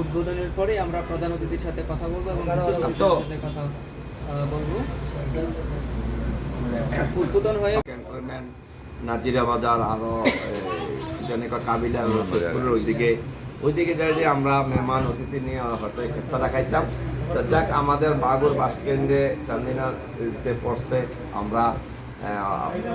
উদ্বোধনের পরে আমরা প্রধান অতিথির সাথে কথা বলব এবং বিশেষ অতিথির সাথে কথা বলব। উদ্বোধন হয়ে নাজিরা বাজার আরও জনক কাবিলা ওইদিকে। ওইদিকে যাই যে আমরা মেহমান অতিথি নিয়ে হয়তো খাইতাম। তো যাক আমাদের বাগুর বাস স্ট্যান্ডে চান্দিনাতে পড়ছে। আমরা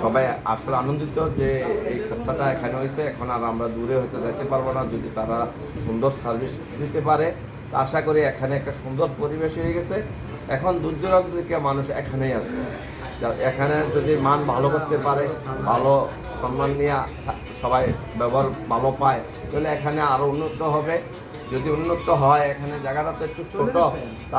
সবাই আসলে আনন্দিত যে এই ক্ষেত্রটা এখানে হয়েছে। এখন আর আমরা দূরে হয়তো যেতে পারব না, যদি তারা সুন্দর সার্ভিস দিতে পারে। তা আশা করি এখানে একটা সুন্দর পরিবেশ হয়ে গেছে। এখন দূর দূরান্ত থেকে মানুষ এখানেই আসবে। এখানে যদি মান ভালো করতে পারে, ভালো সম্মান নিয়ে সবাই ব্যবহার ভালো পায়, তাহলে এখানে আরও উন্নত হবে। যদি উন্নত হয়, এখানে জায়গাটা তো একটু ছোটো, তা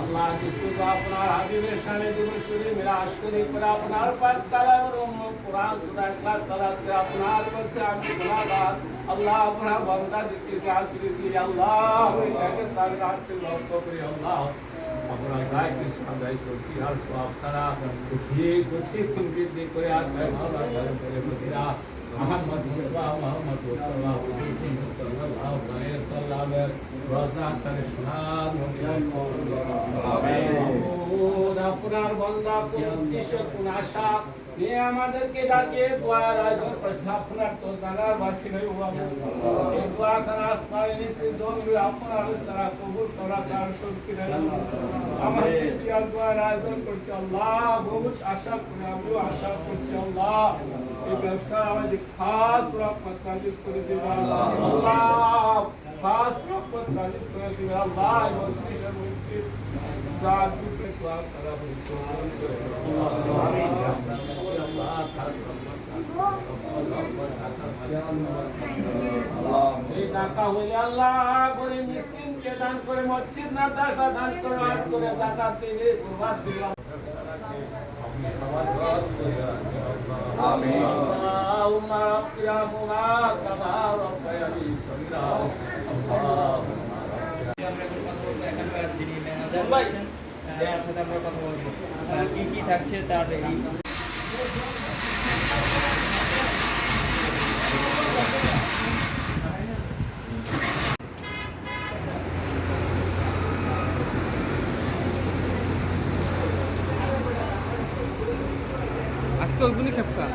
আল্লাহ কিছু তো আপনার হাবিবের সামনে দুরুশ্বরী মিরাজ করি করে আপনার পাক তালার কোরআন সুরা ক্লাস তালাতে আপনার কাছে আমি গুনাহগার আল্লাহ আপনার বান্দা দিকে কাজ করেছি আল্লাহ ওই তাকে তার রাখতে লক্ষ্য করি আল্লাহ আমরা গায়ে কিছু আদায় করছি আর তো আপনারা গতিয়ে গতি তুমি দিক করে আর ভালো করে বলিরা মোহাম্মদ মুস্তাফা মোহাম্মদ মুস্তাফা সাল্লাল্লাহু আলাইহি ওয়াসাল্লাম রোজা তারে সুনাম আপনার বান্দা কোন উদ্দেশ্য কোন আশা নিয়ে আমাদেরকে ডাকে, দোয়ার আয়োজন করছে আপনার তো জানার বাকি নেই হুয়া এই দোয়া করা আসমানে নিচে দোয়া আপনার সারা কবুল করা তার শক্তি নেই আমাদের দিয়া দোয়ার আয়োজন করছে আল্লাহ, বহুত আশা করে আমিও আশা করছি আল্লাহ। এই ব্যবসা আমাদের খাস রহমত নাজিল করে দিবা আল্লাহ। খাস রহমত নাজিল করে দিবা আল্লাহ। এবং কিসের মধ্যে যার দুটো দোয়া করা হয়েছে এই টাকা হইলে আল্লাহ করে মিসকিনকে দান করে মসজিদ না দাসা দান করে আজ করে জাকাত দিলে কুরবান দিলাম আমিন اللهم رب يرحمنا كما ربياني صغيرا اللهم আমরা তার সাথে আমরা থাকছে তার এই আজকে ওইগুলি খেপসা।